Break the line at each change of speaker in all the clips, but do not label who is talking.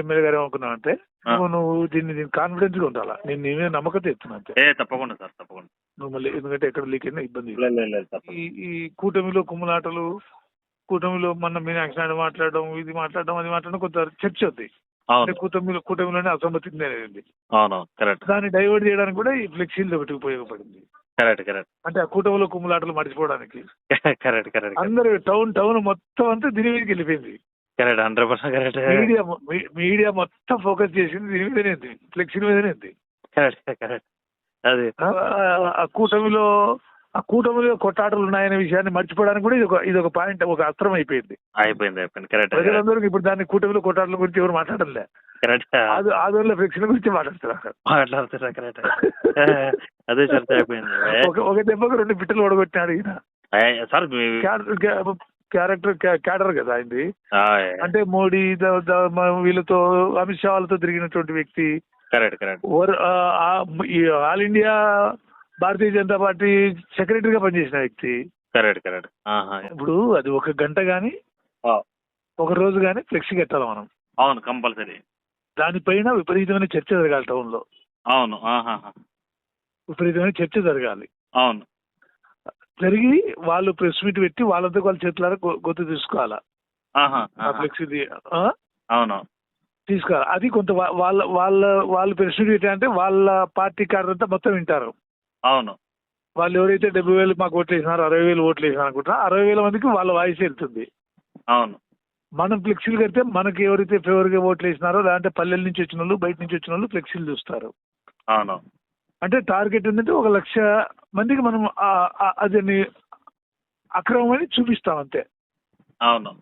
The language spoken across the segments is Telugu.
ఎమ్మెల్యే గారు ఏమనుకున్నావు అంటే. నువ్వు దీన్ని దీన్ని కాన్ఫిడెన్స్గా ఉండాలా? నేను నీ మీద నమ్మకం చెప్తున్నా అంతే
ఏ తప్పకుండా సార్ తప్పకుండా.
నువ్వు మళ్ళీ ఎందుకంటే ఎక్కడ లీక్ అయినా ఇబ్బంది.
లేదు లేదు లేదు తప్పకుండా.
ఈ ఈ కూటమిలో కుమ్ములాటలు కూటమిలో మన మీనాక్షి నాయుడు మాట్లాడడం ఇది మాట్లాడడం అది మాట్లాడడం కొంత చర్చ ఉంది అంటే
అవును
కూటమిలో కూటమిలోనే అసమ్మతి అనేది
కరెక్ట్.
దాన్ని డైవర్ట్ చేయడానికి కూడా ఈ ఫ్లెక్సీలు ఒకటి ఉపయోగపడింది.
Correct correct.
అంటే ఆ కూటమిలో కుమ్ములాటలు మర్చిపోవడానికి.
కరెక్ట్ కరెక్ట్
అందరూ టౌన్ టౌన్ మొత్తం అంతా దీని మీదకి వెళ్ళిపోయింది.
Correct hundred percent correct.
Media media మొత్తం ఫోకస్ చేసింది దీని మీదనే ఉంది ఫ్లెక్సీ మీదనే ఉంది.
Correct correct. అది.
ఆ- కూటమిలో ఆ కూటమిలో కొట్టాటలు ఉన్నాయనే విషయాన్ని మర్చిపోవడానికి కూడా ఇది ఒక ఇది ఒక పాయింట్ ఒక అస్త్రం అయిపోయింది.
అయిపోయింది అయిపోయింది. కరెక్ట్
ప్రజలందరూ ఇప్పుడు దాన్ని కూటమిలో కొట్టాటల గురించి ఎవరు మాట్లాడలే
కరెక్ట్.
ఆదు ఆదోళన ఫ్లెక్సీల గురించి మాట్లాడుతున్నారు.
మాట్లాడుతున్నా కరెక్ట్. అదే చర్చ అయిపోయింది.
ఒక దెబ్బకు రెండు బిట్టలు ఓడగొట్టినాడు ఈయన.
సార్
క్యారెక్టర్ క్యాడర్ కదా ఆయనది. అంటే మోడీ వీళ్ళతో అమిత్ షా వాళ్ళతో తిరిగినటువంటి వ్యక్తి. All India Bharatiya Janata party సెక్రటరీగా పనిచేసిన వ్యక్తి.
Correct correct.
ఇప్పుడు అది ఒక గంట గాని ఒక రోజు గాని ఫ్లెక్సీ కట్టాలి మనం.
అవును కంపల్సరీ.
దానిపైన విపరీతమైన చర్చ జరగాలి టౌన్లో
అవును.
విపరీతమైన చర్చ జరగాలి.
అవును.
జరిగి వాళ్ళు ప్రెస్ మీట్ పెట్టి వాళ్ళంతా వాళ్ళ చేతులారా గొ- గొంతు తీసుకోవాలా?
అవును.
తీసుకోవాలి? అది కొంత వాళ్ళ వాళ్ళ వాళ్ళు ప్రెస్ మీట్ అంటే వాళ్ళ పార్టీ కార్యంతా మొత్తం వింటారు.
అవును.
వాళ్ళు ఎవరైతే డెబ్బై వేలు మాకు ఓట్లు వేసినారో అరవై వేలు ఓట్లు వేసినారు అనుకుంటారో అరవై వేల మందికి వాళ్ళ వాయిస్ వెళ్తుంది.
అవును.
మనం ఫ్లెక్సీలు కడితే మనకి ఎవరైతే ఫేవర్గా ఓట్లు వేసినారో లేదంటే పల్లెల నుంచి వచ్చిన వాళ్ళు బయట నుంచి వచ్చిన వాళ్ళు ఫ్లెక్సీలు చూస్తారు.
అవును.
అంటే టార్గెట్ ఏంటంటే ఒక లక్ష మందికి మనం అదని అక్రమమని చూపిస్తాం అంతే
అవును.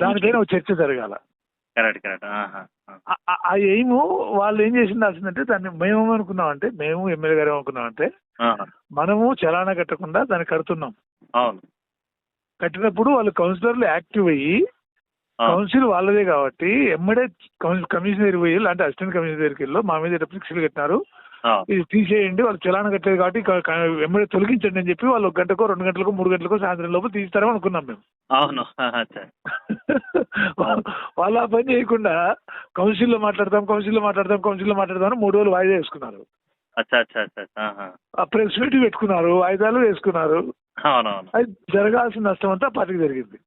దానిపైన ఒక చర్చ జరగాల.
Correct correct.
ఆ- ఎయిమ్ వాళ్ళు ఏం చేసిందాల్సిందంటే దాన్ని మేము ఏమనుకున్నామంటే మేము ఎమ్మెల్యే గారు ఏమనుకున్నామంటే
ఆహా.
మనము చలానా కట్టకుండా దాన్ని కడుతున్నాం.
అవును.
కట్టినప్పుడు వాళ్ళు కౌన్సిలర్లు యాక్టివ్ అయ్యి కౌన్సిల్ వాళ్ళదే కాబట్టి ఎమ్మడే కమిషనర్ పోయి అంటే అసిస్టెంట్ కమిషనర్ దగ్గరికి వెళ్ళి మా మీద ఫ్లెక్సీలు కట్టినారు. ఇది తీసేయండి వాళ్ళు చలానా కట్టలేదు కాబట్టి ఎమ్మడే తొలగించండి అని చెప్పి వాళ్ళు ఒక గంటకో రెండు గంటలకో మూడు గంటలకో సాయంత్రం లోపు తీస్తారని అనుకున్నాం మేము.
అవును.
వాళ్ళు ఆ పని చేయకుండా కౌన్సిల్లో మాట్లాడతాం కౌన్సిల్లో మాట్లాడతాం కౌన్సిల్లో మాట్లాడతాం మూడు రోజులు వాయిదా వేసుకున్నారు. ప్రెస్ మీట్ పెట్టుకున్నారు వాయిదాలు వేసుకున్నారు. అది జరగాల్సిన నష్టం అంతా పార్టీకి జరిగింది.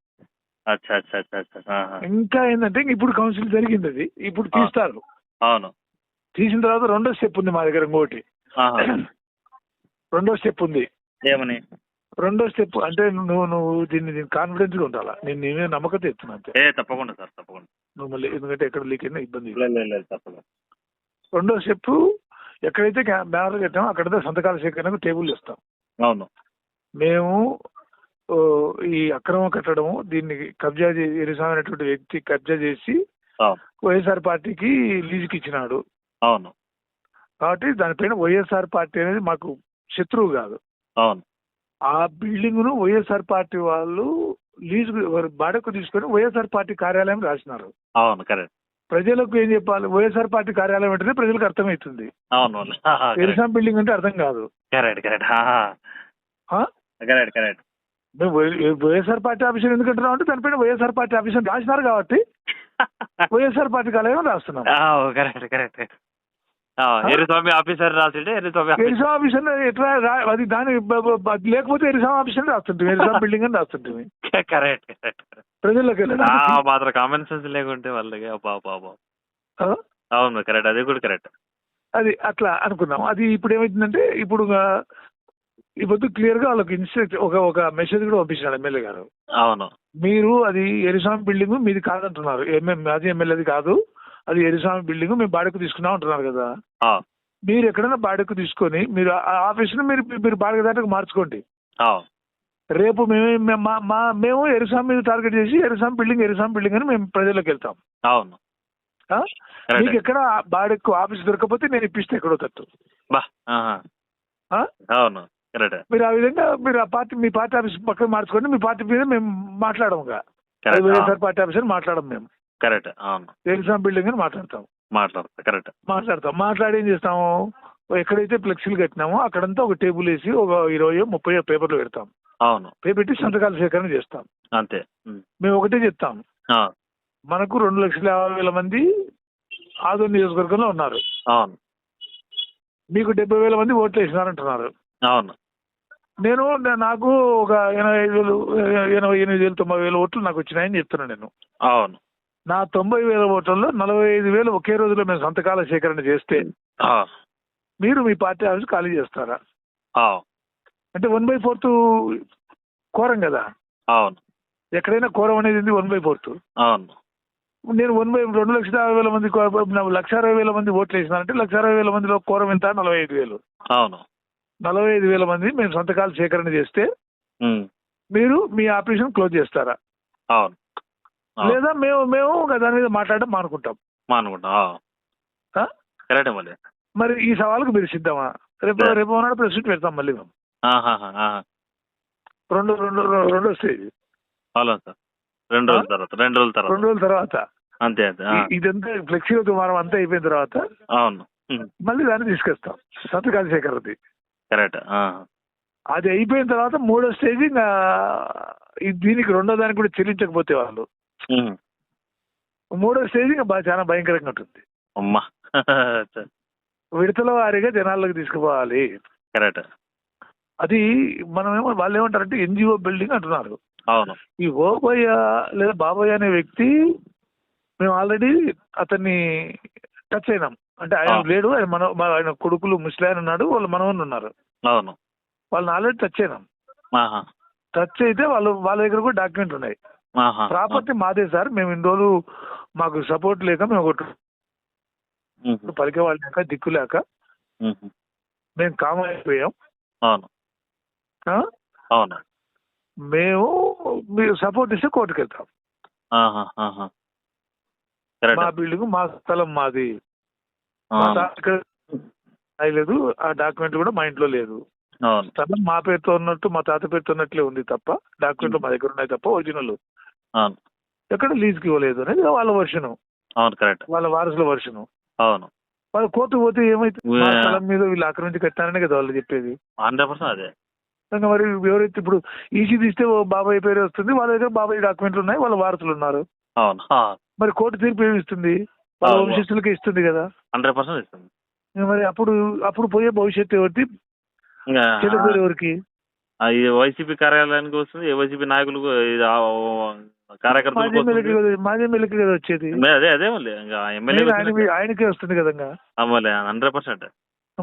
ఇంకా ఏంటంటే ఇప్పుడు కౌన్సిల్ జరిగింది అది. ఇప్పుడు తీస్తారు.
అవును.
తీసిన తర్వాత రెండో స్టెప్ ఉంది మా దగ్గర ఇంకోటి. రెండో స్టెప్ ఉంది.
ఏమని?
రెండో స్టెప్ అంటే నువ్వు నువ్వు దీన్ని దీన్ని కాన్ఫిడెన్స్గా ఉండాలా? నేను నీ మీద నమ్మకం తెస్తున్నా అంతే.
ఏ తప్పకుండా సార్ తప్పకుండా.
నువ్వు మళ్ళీ ఎందుకంటే ఎక్కడ లీక్ అయినా ఇబ్బంది
తప్పకుండా.
రెండో స్టెప్ ఎక్కడైతే బ్యానర్ కట్టామో అక్కడైతే సంతకాల సేకరణకు టేబుల్ ఇస్తాం
అవును.
మేము ఈ అక్రమ కట్టడము దీన్ని కబ్జా చేసి ఎరిసామైనటువంటి వ్యక్తి కబ్జా చేసి వైఎస్ఆర్ పార్టీకి లీజుకి ఇచ్చినాడు
అవును.
కాబట్టి దానిపైన వైఎస్ఆర్ పార్టీ అనేది మాకు శత్రువు కాదు.
అవును.
ఆ బిల్డింగ్ను వైఎస్ఆర్ పార్టీ వాళ్ళు లీజు బాడకు తీసుకొని వైఎస్ఆర్ పార్టీ కార్యాలయం రాసినారు.
అవును కరెక్ట్.
ప్రజలకు ఏం చెప్పాలి? వైఎస్ఆర్ పార్టీ కార్యాలయం అంటేనే ప్రజలకు అర్థమవుతుంది.
అవును
ఎరిసాం బిల్డింగ్ అంటే అర్థం కాదు.
Correct correct? Correct correct.
మేము వైఎస్ఆర్ పార్టీ ఆఫీసర్ ఎందుకు అంటున్నాం అంటే దానిపైన వైఎస్ఆర్ పార్టీ ఆఫీసర్ రాసినారు కాబట్టి వైఎస్ఆర్ పార్టీ కార్యాలయం రాస్తున్నాం.
Correct correct. ఆ, ఎర్రస్వామి ఆఫీసర్ రాసిండే ఎర్రస్వామి ఆఫీసర్.
ఎరిసాం ఆఫీసర్ ఎట్లా అది దాని లేకపోతే ఎరిసాం ఆఫీసర్ రాస్తుంటుంది ఎరిసాం బిల్డింగ్ అని రాస్తుంటుంది
కరెక్ట్ కరెక్ట్
ప్రజల్లోకి
మాత్రం కామన్ సెన్స్ లేకుంటే వాళ్ళకి.
ఆ?
అవును కరెక్ట్ అది కూడా కరెక్ట్.
అది అట్లా అనుకున్నాం. అది ఇప్పుడు ఏమైందంటే ఇప్పుడు ఈ పొద్దు క్లియర్గా వాళ్ళకి ఇన్స్ట్రక్ట్ ఒక ఒక మెసేజ్ కూడా పంపించినాడు ఎమ్మెల్యే గారు.
అవును.
మీరు అది ఎరిసామి బిల్డింగ్ మీది కాదంటున్నారు. ఎంఎం మాజీ ఎమ్మెల్యేది కాదు. అది ఎరిసామి బిల్డింగ్ మేము బాడకు తీసుకున్నాం అంటున్నారు కదా. మీరు ఎక్కడైనా బాడకు తీసుకొని మీరు ఆ ఆఫీస్ను మీరు మీరు బాడక దాటకు మార్చుకోండి. రేపు మేము మేము- మా మేము ఎరిసాం మీద టార్గెట్ చేసి ఎరిసాం బిల్డింగ్ ఎరిసాం బిల్డింగ్ అని మేము ప్రజలకు వెళ్తాం.
అవును.
మీకు ఎక్కడ బాడకు ఆఫీస్ దొరకకపోతే నేను ఇప్పిస్తే ఎక్కడో తట్టు?
అవును.
మీరు ఆ విధంగా మీరు ఆ పార్టీ మీ పార్టీ ఆఫీస్ పక్కన మార్చుకోండి మీ పార్టీ మీద మేము వైఎస్ఆర్ పార్టీ ఆఫీస్ అని మాట్లాడము మేము.
కరెక్ట్ అవును.
ఎరిసాం బిల్డింగ్ అని మాట్లాడతాం
మాట్లాడతా కరెక్ట్.
మాట్లాడతాం మాట్లాడి ఏం చేస్తాము? ఎక్కడైతే ఫ్లెక్సీలు కట్టినామో అక్కడంతా ఒక టేబుల్ వేసి ఒక ఇరవై ముప్పై పేపర్లు పెడతాం
అవును.
పెట్టి సంతకాల సేకరణ చేస్తాం
అంతే.
మేము ఒకటే చెప్తాం మనకు రెండు లక్షల యాభై వేల మంది ఆదోని నియోజకవర్గంలో ఉన్నారు.
అవును.
మీకు డెబ్బై వేల మంది ఓట్లు వేసినారంటున్నారు.
అవును.
నేను నాకు ఒక ఎనభై ఐదు వేలు ఎనభై ఎనిమిది వేలు తొంభై వేల ఓట్లు నాకు వచ్చినాయని చెప్తున్నాను నేను.
అవును.
నా తొంభై వేల ఓట్లలో నలభై ఐదు వేలు ఒకే రోజులో మేము సంతకాల సేకరణ చేస్తే మీరు మీ పార్టీ ఆఫీస్ ఖాళీ చేస్తారా? అంటే వన్ బై ఫోర్త్ కోరం కదా?
అవును.
ఎక్కడైనా కోరం అనేది వన్ బై ఫోర్త్.
అవును.
నేను వన్ బై రెండు లక్షల యాభై వేల మంది లక్ష అరవై వేల మంది ఓట్లు వేసినారంటే లక్ష అరవై వేల మందిలో కోరం ఎంత? నలభై ఐదు వేలు.
అవును.
నలభై ఐదు వేల మంది మేము సంతకాలు సేకరణ చేస్తే మీరు మీ ఆపరేషన్ క్లోజ్ చేస్తారా?
అవును.
లేదా మేము మేము దాని మీద మాట్లాడడం మానుకుంటాం.
మానుకుంటా? కరెక్టే మళ్ళీ.
మరి ఈ సవాలుకు మీరు సిద్ధమా? రేపు. రేపు నాడు ప్రెస్ మీట్ పెడతాం మళ్ళీ మేము. రెండు రెండు రెండో స్టేజ్
సార్. రెండు రోజుల తర్వాత రెండు రోజుల తర్వాత.
రెండు రోజుల తర్వాత.
అంతే అంతే
ఇదంతా ఫ్లెక్సీ దుమారం అంతా అయిపోయిన తర్వాత
అవును.
మళ్ళీ దాన్ని తీసుకొస్తాం. సంతకాల సేకరణది
కరెక్ట్ ఆ,
అది అయిపోయిన తర్వాత మూడో స్టేజ్ ఇంకా దీనికి రెండో దానికి కూడా చెల్లించకపోతే వాళ్ళు. మూడో స్టేజ్ చాలా భయంకరంగా ఉంటుంది.
అమ్మా.
విడతల వారీగా జనాల్లోకి తీసుకుపోవాలి.
కరెక్ట్.
అది మనమేమో వాళ్ళు ఏమంటారంటే ఎన్జిఓ బిల్డింగ్ అంటున్నారు.
అవును.
ఈ ఓబయ్య లేదా బాబయ్య అనే వ్యక్తి మేము ఆల్రెడీ అతన్ని టచ్ అయినాం. అంటే ఆయన. లేడు ఆయన మన ఆయన కొడుకులు ముస్లిం ఉన్నాడు వాళ్ళ మనవన్ను ఉన్నారు.
అవును.
వాళ్ళని ఆల్రెడీ టచ్ అయినాం. టచ్ అయితే వాళ్ళు వాళ్ళ దగ్గర కూడా డాక్యుమెంట్ ఉన్నాయి. ప్రాపర్టీ మాదే సార్. మేము ఇన్ని రోజులు మాకు సపోర్ట్ లేక మేము ఒకటి పలికే వాళ్ళు లేక దిక్కు లేక మేము. కామ అయిపోయాం.
అవును.
మేము మీరు సపోర్ట్ ఇస్తే కోర్టుకు వెళ్తాం. మా బిల్డింగ్ మా స్థలం మాది. రాయలేదు ఆ డాక్యుమెంట్ కూడా మా ఇంట్లో లేదు. స్థలం మా పేరుతో ఉన్నట్టు మా తాత పేరుతో ఉన్నట్లే ఉంది తప్ప డాక్యుమెంట్లు మా దగ్గర ఉన్నాయి తప్ప ఒరిజినల్ ఎక్కడ లీజ్కి ఇవ్వలేదు అనేది వాళ్ళ వర్షను
అవును కరెక్ట్
వాళ్ళ వారసుల వర్షను
అవును.
వాళ్ళు కోర్టు పోతే ఏమైతే స్థలం మీద వీళ్ళు ఆక్రమించి కట్టారనే కదా వాళ్ళు చెప్పేది.
హండ్రెడ్ పర్సెంట్ అదే.
మరి ఎవరైతే ఇప్పుడు ఈసీ తీస్తే బాబాయ్ పేరే వస్తుంది వాళ్ళ దగ్గర బాబాయ్ డాక్యుమెంట్లు ఉన్నాయి వాళ్ళ వారసులు ఉన్నారు.
అవును
మరి కోర్టు తీర్పు ఏమి ఇస్తుంది? వాళ్ళ. వంశస్థులకే ఇస్తుంది కదా.
హండ్రెడ్ పర్సెంట్ ఇస్తుంది.
మరి అప్పుడు అప్పుడు పోయే భవిష్యత్తు ఎవరిది? ఎవరికి
ఈ వైసీపీ కార్యాలయానికి వస్తుంది వైసీపీ నాయకులకు ఇది ఆ, ఓ, కార్యకర్తలకు
మాజీ ఎమ్మెల్యేకి
వస్తుంది.
కదా మాజీ ఎమ్మెల్యేకి కదా వచ్చేది?
అదే అదే మళ్ళీ ఇంకా ఎమ్మెల్యే
నేను ఆయన ఆయనకే వస్తుంది కదా ఇంకా.
మళ్ళీ హండ్రెడ్ పర్సెంట్.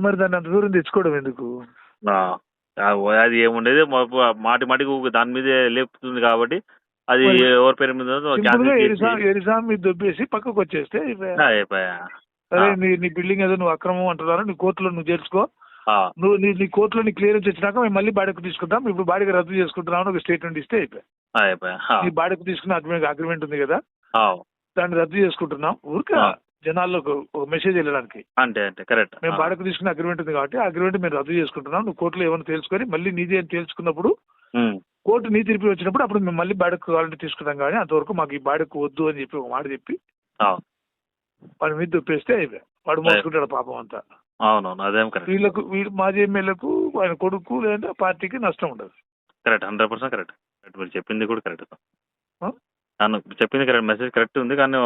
మరి దాన్ని అంత దూరం తెచ్చుకోవడం ఎందుకు?
అది ఏముండేది? మా- మాటి మాటికి దాని మీదే లేపుతుంది కాబట్టి అది
మరి
ఎవరి పేరు మీద ఉందో
సింపుల్గా
cancel చేసి-
ఎరిసా ఎరిసా మీద దొబ్బేసి పక్కకు వచ్చేస్తే.
ఆ, అయిపోయా.
నీ నీ బిల్డింగ్ ఏదో నువ్వు అక్రమం అంటున్నారు నీ కోర్టులో నువ్వు చేర్చుకో. నువ్వు నీ నీ కోర్టులో నీ క్లియరెన్స్ వచ్చినాక మేము మళ్ళీ బాడీకి తీసుకుంటాం ఇప్పుడు బాడీకి రద్దు చేసుకుంటున్నాం అని ఒక స్టేట్మెంట్ ఇస్తే అయిపోయి.
ఆ, అయిపోయా. ఆ,
నీ బాడీకి తీసుకున్న అగ్రిమెంట్ అగ్రిమెంట్ ఉంది కదా? దాన్ని రద్దు చేసుకుంటున్నాం. ఊరికే. జనాల్లో ఒక- మెసేజ్ వెళ్ళడానికి.
అంతే అంతే. కరెక్ట్
మేము బాడీకి తీసుకున్న అగ్రిమెంట్ ఉంది కాబట్టి ఆ అగ్రిమెంట్ మేము రద్దు చేసుకుంటున్నాం. నువ్వు కోర్టులో ఏమైనా తెలుసుకొని మళ్ళీ నీది అని తేల్చుకున్నప్పుడు కోర్టు నీ తీర్పు వచ్చినప్పుడు అప్పుడు మేము మళ్ళీ బాడీకి కావాలంటే తీసుకుంటాం కానీ అంతవరకు మాకు ఈ బాడీకి వద్దు అని చెప్పి ఒక మాట చెప్పి వాడి మీద దొప్పేస్తే అయిపోయి. వాడు మోసుకుంటాడు పాపం అంతా.
అవునవును అదేం కరెక్ట్.
వీళ్ళకు వీళ్ళు మాజీ ఎమ్మెల్యేలకు ఆయన కొడుకు లేదంటే పార్టీకి నష్టం ఉండదు.
Correct hundred percent correct. Correct మీరు చెప్పింది కూడా కరెక్ట్? నన్ను చెప్పింది కరెక్ట్ మెసేజ్ కరెక్ట్ ఉంది కానీ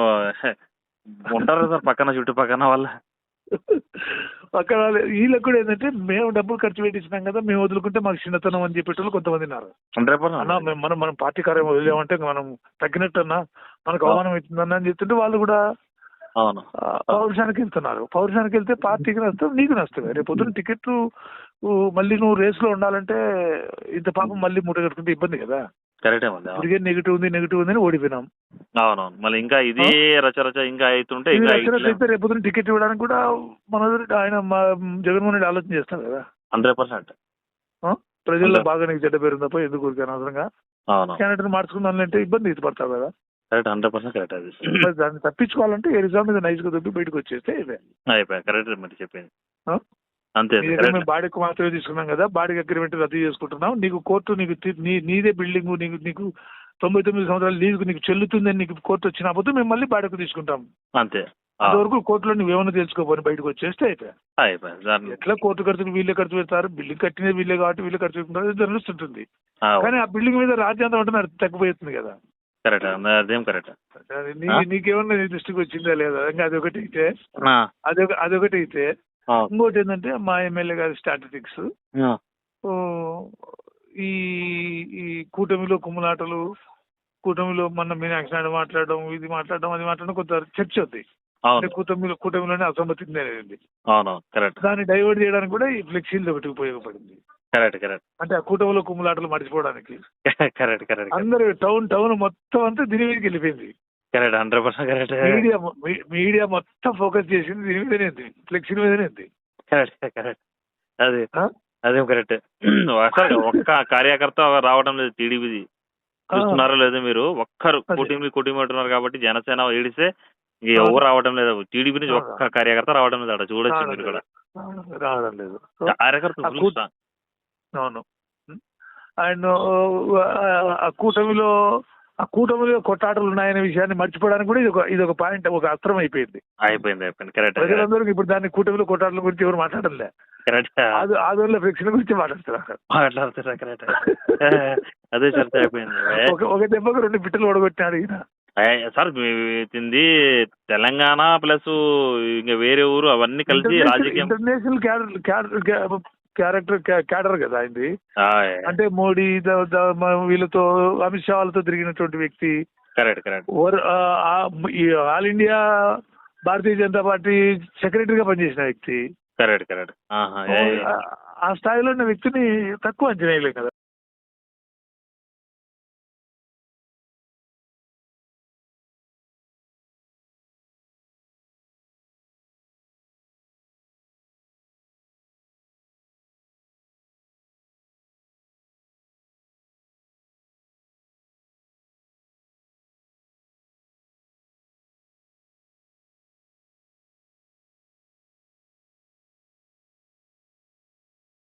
ఉంటారు సార్ పక్కన చుట్టుపక్కన వాళ్ళ.
అక్కడ వీళ్ళకి కూడా ఏంటంటే మేము డబ్బులు ఖర్చు పెట్టించినాం కదా మేము వదులుకుంటే మాకు చిన్నతనం అని చెప్పేటోళ్ళు కొంతమంది ఉన్నారు.
హండ్రెడ్
అన్న మేము మనం మనం పార్టీ కార్యం వదిలేమంటే మనం తగ్గినట్టు అన్నా మనకు అవమానం అవుతుందన్న అని చెప్తుంటే వాళ్ళు కూడా పౌరుషానికి వెళ్తున్నారు. పౌరుషానికి వెళ్తే పార్టీకి నష్టం నీకు నష్టమే. రేపు పొద్దున టికెట్ మళ్ళీ నువ్వు రేస్లో ఉండాలంటే ఇంత పాపం మళ్ళీ మూట కట్టుకుంటే ఇబ్బంది కదా.
కరెక్టే
నెగిటివ్ ఉంది నెగిటివ్ ఉంది అని ఓడిపోయినాం.
అవునవును. మళ్ళీ ఇంకా ఇది రచ రచ ఇంకా అవుతుంటే
అయితే రేపు పొద్దున టికెట్ ఇవ్వడానికి కూడా మన ఆయన జగన్మోహన్ రెడ్డి ఆలోచన చేస్తాడు కదా.
Hundred percent?
ప్రజల్లో. బాగా నీకు చెడ్డ పేరు తప్ప ఎందుకు ఊరికే అనవసరంగా?
అవును.
క్యాండిడేట్ మార్చుకుందానంటే ఇబ్బంది ఇది పడతావు కదా.
కరెక్ట్ హండ్రెడ్ పర్సెంట్ కరెక్ట్ అది.
మరి దాన్ని తప్పించుకోవాలంటే ఏ మీద నైస్గా దొబ్బి బయటకు వచ్చేస్తే ఇవే.
అయిపోయా కరెక్ట్ మరి చెప్పింది? అంతే
బాడీకి మాత్రమే తీసుకున్నాం కదా బాడీకి అగ్రిమెంట్ రద్దు చేసుకుంటున్నాం. నీకు కోర్టు నీకు నీ నీదే బిల్డింగ్ నీకు నీకు తొంభై తొమ్మిది సంవత్సరాలు లీజుకు నీకు చెల్లుతుందని నీకు కోర్టు వచ్చినప్పుడు మేము మళ్ళీ బాడీకి తీసుకుంటాం.
అంతే.
అంతవరకు కోర్టులో నువ్వు ఏమైనా తెలుసుకోపోని బయటకు వచ్చేస్తే అయిపోయా.
అయిపోయా దాన్ని
ఎట్లా కోర్టు ఖర్చులు వీళ్ళే ఖర్చు పెడతారు? బిల్డింగ్ కట్టినది వీళ్ళే కాబట్టి వీళ్ళే ఖర్చు ఇది తెలుస్తుంటుంది
ఆ,
కానీ ఆ బిల్డింగ్ మీద రాజ్యాంగం అంటే నాకు తగ్గిపోతుంది కదా.
కరెక్ట్ అదేం కరెక్ట్?
నీకేమన్నా దృష్టికి వచ్చిందా లేదా? ఇంకా అదొకటి అయితే. అదొక అదొకటి అయితే. ఇంకోటి ఏంటంటే మా ఎమ్మెల్యే గారి స్టాటిస్టిక్స్. ఈ ఈ కూటమిలో కుమ్ములాటలు కూటమిలో మన మీనాక్షి నాయుడు మాట్లాడడం ఇది మాట్లాడడం అది మాట్లాడడం కొంత చర్చ ఉంది అంటే కూటమిలో కూటమిలోనే అసమ్మతి దాన్ని డైవర్ట్ చేయడానికి కూడా ఈ ఫ్లెక్సీలు ఒకటి ఉపయోగపడింది.
Correct correct.
అంటే ఆ కూటమిలో కుమ్ములాటలు మర్చిపోవడానికి.
కరెక్ట్ కరెక్ట్
అందరూ టౌన్ టౌన్ మొత్తం అంతా దీని మీదకి వెళ్ళిపోయింది.
Correct hundred percent correct
media media మొత్తం ఫోకస్ చేసింది దీని మీదనే ఉంది. ఫ్లెక్సీ మీదనే ఉంది.
Correct correct. అది? అదేం కరెక్ట్. అసలు ఒక్క కార్యకర్త రావడం లేదు టీడీపీది. చూస్తున్నారో లేదో మీరు ఒక్కరు
అదే.
కూటమి కూటమి అంటున్నారు కాబట్టి జనసేన ఏడిస్తే ఎవరు రావడం లేదు. టీడీపీ నుంచి ఒక్క కార్యకర్త రావడం లేదు అక్కడ చూడొచ్చు మీరు కూడా.
రావడం లేదు. సో,
కార్యకర్త
అవును. అండ్ ఆ కూటమిలో ఆ కూటమిలో కొట్టాటలు ఉన్నాయనే విషయాన్ని మర్చిపోవడానికి కూడా ఇది ఒక ఇది ఒక పాయింట్ ఒక అస్త్రం అయిపోయింది.
అయిపోయింది అయిపోయింది. కరెక్ట్
ప్రజలందరూ ఇప్పుడు దాన్ని కూటమిలో కొట్టాటల గురించి ఎవరు మాట్లాడలే
కరెక్ట్
ఆదోళన ఫ్లెక్సీల గురించి మాట్లాడుతున్నారు.
మాట్లాడుతున్నా కరెక్ట్ అదే చర్చ అయిపోయింది.
ఒక దెబ్బకు రెండు బిట్టలు ఓడగొట్టినాడు ఈయన.
సార్ తింది తెలంగాణ ప్లస్ ఇంకా వేరే ఊరు అవన్నీ కలిసి రాజకీయం.
ఇంటర్నేషనల్ క్యారెక్టర్ క్యాడర్ కదా ఆయనది.
ఆయ్,
అంటే మోడీ వీళ్ళతో అమిత్ షా వాళ్ళతో తిరిగినటువంటి వ్యక్తి. All India Bharatiya Janata party సెక్రటరీగా పనిచేసిన వ్యక్తి.
Correct correct.
ఆ- ఆ స్థాయిలో ఉన్న వ్యక్తిని తక్కువ అంచనా వేయలేం కదా.